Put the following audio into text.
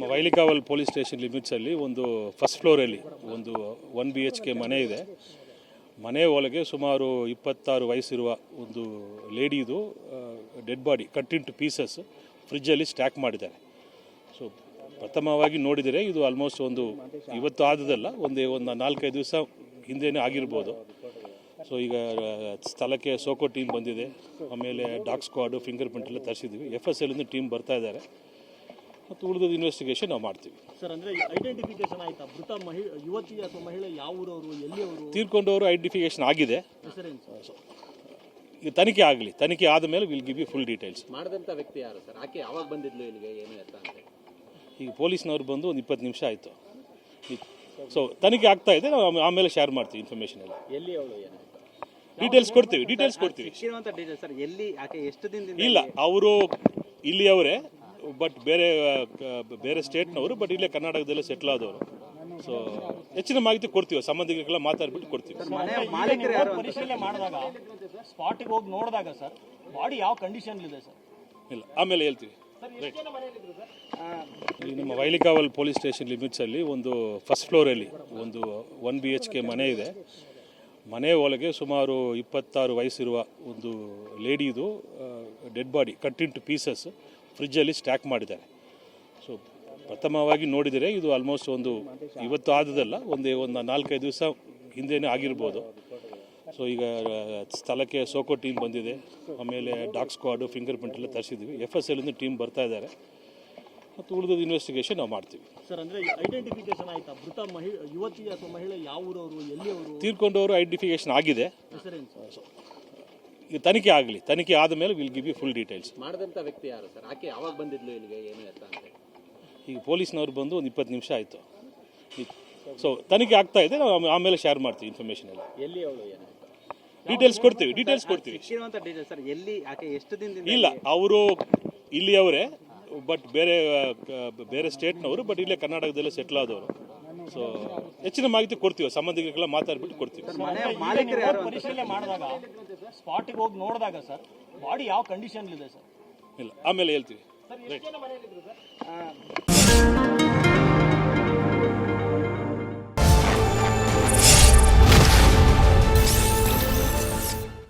ನಮ್ಮ ವೈಲಿಕಾವಲ್ police station ಲಿಮಿಟ್ಸಲ್ಲಿ ಒಂದು first ಫ್ಲೋರಲ್ಲಿ ಒಂದು ಒನ್ ಬಿ ಎಚ್ ಕೆ ಮನೆ ಇದೆ. ಮನೆ ಒಳಗೆ ಸುಮಾರು ಇಪ್ಪತ್ತಾರು ವಯಸ್ಸಿರುವ ಒಂದು ಲೇಡಿದು dead body cut in two pieces ಫ್ರಿಜ್ಜಲ್ಲಿ ಸ್ಟ್ಯಾಕ್ ಮಾಡಿದ್ದಾರೆ. ಸೊ ಪ್ರಥಮವಾಗಿ ನೋಡಿದರೆ ಇದು ಆಲ್ಮೋಸ್ಟ್ ಒಂದು ಇವತ್ತು ಆದದಲ್ಲ ಒಂದೇ ಒಂದು ನಾಲ್ಕೈದು ದಿವಸ ಹಿಂದೆನೇ ಆಗಿರ್ಬೋದು. ಸೊ ಈಗ ಸ್ಥಳಕ್ಕೆ ಸೋಕೋ ಟೀಮ್ ಬಂದಿದೆ. ಆಮೇಲೆ ಡಾಕ್ ಸ್ಕ್ವಾಡು ಫಿಂಗರ್ ಪ್ರಿಂಟ್ ಎಲ್ಲ ತರಿಸಿದ್ವಿ ಎಫ್ ಎಸ್ ಎಲ್ಲಿಂದ ಟೀಮ್ ಬರ್ತಾ ಇದ್ದಾರೆ. ಮತ್ತು ಉಳಿದ ಇನ್ವೆಸ್ಟಿಗೇಷನ್ ನಾವು ಮಾಡ್ತೀವಿ. ಸರ್ ಅಂದ್ರೆ ಐಡೆಂಟಿಫಿಕೇಶನ್ ಆಯ್ತಾ? ಮೃತ ಮಹಿಳೆ ಯುವತಿ ಅಥವಾ ಮಹಿಳೆ ಯಾವ ಊರವರು ಎಲ್ಲಿ ಅವರು ತೀರ್ಕೊಂಡವರು ಐಡೆಂಟಿಫಿಕೇಶನ್ ಆಗಿದೆ. ಹೆಸರೇನು ಸರ್? ಈಗ ತನಿಖೆ ಆಗಲಿ. ತನಿಖೆ ಆದ ಮೇಲೆ will give you full details ಮಾಡಿದಂಥ ವ್ಯಕ್ತಿ ಯಾರು ಸರ್? ಆಕೆ ಯಾವಾಗ ಬಂದಿದ್ಲು ಇಲ್ಲಿಗೆ? ಏನು ಅಂತ ಈಗ ಪೊಲೀಸ್ನವ್ರು ಬಂದು ಒಂದು ಇಪ್ಪತ್ತು ನಿಮಿಷ ಆಯಿತು. ಸೊ ತನಿಖೆ ಆಗ್ತಾ ಇದೆ. ನಾವು ಆಮೇ- ಆಮೇಲೆ ಶೇರ್ ಮಾಡ್ತೀವಿ ಇನ್ಫಾರ್ಮೇಷನ್ ಎಲ್ಲ. ಎಲ್ಲಿ ಅವಳು ಏನಾಯ್ತು ಡೀಟೇಲ್ಸ್ ಕೊಡ್ತೀವಿ. ಡೀಟೇಲ್ಸ್ ಕೊಡ್ತೀವಿ. ಸರ್. ಎಲ್ಲಿ ಆಕೆ ಎಷ್ಟು ದಿನದಿಂದ ಇಲ್ಲ? ಅವರು ಇಲ್ಲಿಯವರೇ ಬಟ್ ಬೇರೆ ಬೇರೆ ಸ್ಟೇಟ್ನವರು ಬಟ್ ಇಲ್ಲೇ ಕರ್ನಾಟಕದಲ್ಲೇ ಸೆಟ್ಲ್ ಆದವರು. ಸೊ ಹೆಚ್ಚಿನ ಮಾಹಿತಿ ಕೊಡ್ತೀವಿ ಸಂಬಂಧಿಕರಿಗೆಲ್ಲ ಮಾತಾಡ್ಬಿಟ್ಟು ಕೊಡ್ತೀವಿ. ಮನೆ ಮಾಲೀಕರು ಯಾರು ಪರಿಶೀಲನೆ ಮಾಡಿದಾಗ ಸ್ಪಾಟಿಗೆ ಹೋಗಿ ನೋಡಿದಾಗ ಸರ್ ಬಾಡಿ ಯಾವ ಕಂಡೀಷನ್ ಇದೆ ಸರ್? ಇಲ್ಲ ಆಮೇಲೆ ಹೇಳ್ತೀವಿ. ಈ ನಮ್ಮ ವೈಲಿಕಾವಲ್ ಪೊಲೀಸ್ ಸ್ಟೇಷನ್ ಲಿಮಿಟ್ಸಲ್ಲಿ ಒಂದು ಫಸ್ಟ್ ಫ್ಲೋರಲ್ಲಿ ಒಂದು ಒನ್ ಬಿ ಎಚ್ ಕೆ ಮನೆ ಇದೆ. ಮನೆ ಒಳಗೆ ಸುಮಾರು ಇಪ್ಪತ್ತಾರು ವಯಸ್ಸಿರುವ ಒಂದು ಲೇಡಿದು dead body cut in two pieces ಫ್ರಿಜ್ಜಲ್ಲಿ ಸ್ಟ್ಯಾಕ್ ಮಾಡಿದ್ದಾರೆ. ಸೊ ಪ್ರಥಮವಾಗಿ ನೋಡಿದರೆ ಇದು ಆಲ್ಮೋಸ್ಟ್ ಒಂದು ಇವತ್ತು ಆದದಲ್ಲ ಒಂದೇ ಒಂದು ನಾಲ್ಕೈದು ದಿವಸ ಹಿಂದೆನೇ ಆಗಿರ್ಬೋದು. ಸೊ ಈಗ ಸ್ಥಳಕ್ಕೆ ಸೋಕೋ ಟೀಮ್ ಬಂದಿದೆ. ಆಮೇಲೆ ಡಾಕ್ ಸ್ಕ್ವಾಡು ಫಿಂಗರ್ ಪ್ರಿಂಟ್ ಎಲ್ಲ ತರಿಸಿದ್ವಿ ಎಫ್ ಎಸ್ ಎಲ್ಲಿಂದ ಟೀಮ್ ಬರ್ತಾ ಇದ್ದಾರೆ. ಮತ್ತು ಉಳಿದ ಇನ್ವೆಸ್ಟಿಗೇಷನ್ ನಾವು ಮಾಡ್ತೀವಿ. ಸರ್ ಅಂದರೆ ಐಡೆಂಟಿಫಿಕೇಶನ್ ಆಯಿತಾ? ಮೃತ ಮಹಿಳೆ ಯುವತಿ ಅಥವಾ ಮಹಿಳೆ ಯಾವ ಊರವರು ಎಲ್ಲಿಯವರು? ತೀರ್ಕೊಂಡವರು ಐಡೆಂಟಿಫಿಕೇಶನ್ ಆಗಿದೆ. ತನಿಖೆ ಆಗಲಿ ತನಿಖೆ ಆದ ಮೇಲೆ will give you full details ಮಾಡಿದಂಥ ವ್ಯಕ್ತಿ ಯಾರು ಸರ್? ಆಕೆ ಯಾವಾಗ ಬಂದಿದ್ಲು ಇಲ್ಲಿಗೆ? ಏನು ಅಂತ ಈಗ ಪೊಲೀಸ್ನವ್ರು ಬಂದು ಒಂದು ಇಪ್ಪತ್ತು ನಿಮಿಷ ಆಯಿತು. ಸೊ ತನಿಖೆ ಆಗ್ತಾ ಇದೆ ನಾವು ಆಮೇಲೆ ಶೇರ್ ಮಾಡ್ತೀವಿ ಇನ್ಫಾರ್ಮೇಷನ್ ಎಲ್ಲ. ಎಲ್ಲಿ ಅವಳು ಡೀಟೇಲ್ಸ್ ಕೊಡ್ತೀವಿ ಡೀಟೇಲ್ಸ್ ಕೊಡ್ತೀವಿ. ಸಿಕ್ಕಿರುವಂಥ ಡೀಟೇಲ್ಸ್ ಸರ್ ಎಲ್ಲಿ ಆಕೆ ಎಷ್ಟು ದಿನದಿಂದ ಇಲ್ಲ ಅವರು ಇಲ್ಲಿಯವರೇ ಬಟ್ ಬೇರೆ ಬೇರೆ ಸ್ಟೇಟ್ನವರು ಬಟ್ ಇಲ್ಲೇ ಕರ್ನಾಟಕದಲ್ಲೇ ಸೆಟ್ಲ್ ಆದವರು. ಸೊ ಹೆಚ್ಚಿನ ಮಾಹಿತಿ ಕೊಡ್ತೀವಿ ಸಂಬಂಧಿಕರಿಗೆಲ್ಲ ಮಾತಾಡ್ಬಿಟ್ಟು ಕೊಡ್ತೀವಿ. ಮನೆ ಮಾಲೀಕರು ಯಾರು ಅಂತ? ಪರಿಶೀಲನೆ ಮಾಡಿದಾಗ ಸ್ಪಾಟಿಗೆ ಹೋಗಿ ನೋಡಿದಾಗ ಸರ್ ಬಾಡಿ ಯಾವ ಕಂಡೀಷನ್ ಇದೆ ಸರ್? ಇಲ್ಲ ಆಮೇಲೆ ಹೇಳ್ತೀವಿ.